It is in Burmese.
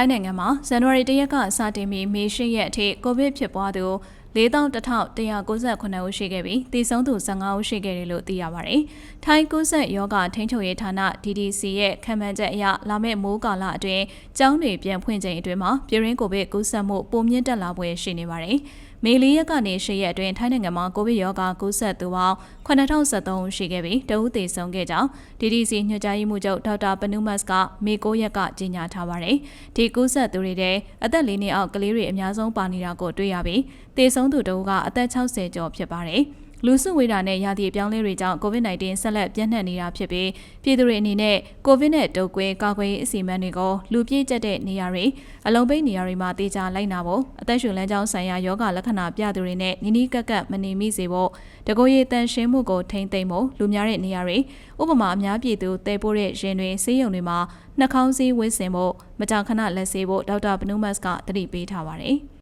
ထိုင်းနိုင်ငံမှာဇန်နဝါရီ၁ရက်ကစတင်ပြီးမေ၈ရက်အထိကိုဗစ်ဖြစ်ပွားသူ 4198ဦးရှိခဲ့ပြီးတည်ဆုံးသူ15ဦးရှိခဲ့တယ်လို့သိရပါတယ်။ထိုင်းကူးစက်ယောဂထိန်းချုပ်ရေးဌာန DDC ရဲ့ခံမှန်းချက်အရလာမယ့်မိုးကာလအတွင်းကျောင်းတွေပြန်ဖွင့်ချိန်အတွင်းမှာပြည်ရင်းကိုဗစ်ကူးစက်မှုပိုမြင့်တက်လာပွဲရှိနေပါတယ်။မေလရက်ကနေ၈ရက်အတွင်းထိုင်းနိုင်ငံမှာကိုဗစ်ရောဂါကူးစက်သူပေါင်း9073ဦးရှိခဲ့ပြီးတဦးသေဆုံးခဲ့ကြောင်း DDC ညွှန်ကြားရေးမှူးချုပ်ဒေါက်တာပနုမတ်ကမေ9ရက်ကကြေညာထားပါတယ်။ဒီကူးစက်သူတွေတဲ့အသက်၄နှစ်အောက်ကလေးတွေအများဆုံးပါနေတာကိုတွေ့ရပြီးသေဆုံးသူတဦးကအသက်60ကျော်ဖြစ်ပါတယ်။လူစုဝေးတာနဲ့ရာသီအပြောင်းလဲတွေကြောင့် COVID-19 ဆက်လက်ပြန့်နှံ့နေတာဖြစ်ပြီးပြည်သူတွေအနေနဲ့ COVID နဲ့တုပ်ကွေးကာကွယ်ရေးအစီအမံတွေကိုလူပြည့်ကျက်တဲ့နေရာတွေအလုံးပိတ်နေရာတွေမှာတေချာလိုက်နာဖို့အသက်ရှူလမ်းကြောင်းဆိုင်ရာယောဂလက္ခဏာပြသူတွေနဲ့နီးနီးကပ်ကပ်မနေမိစေဖို့တကိုယ်ရည်တန်ရှင်းမှုကိုထိမ့်သိမ့်ဖို့လူများတဲ့နေရာတွေဥပမာအများပြည်သူတဲပို့တဲ့ရင်တွေဆေးရုံတွေမှာနှာခေါင်းစည်းဝတ်ဆင်ဖို့မကြာခဏလက်ဆေးဖို့ဒေါက်တာဘနုမတ်ကတတိပေးထားပါတယ်။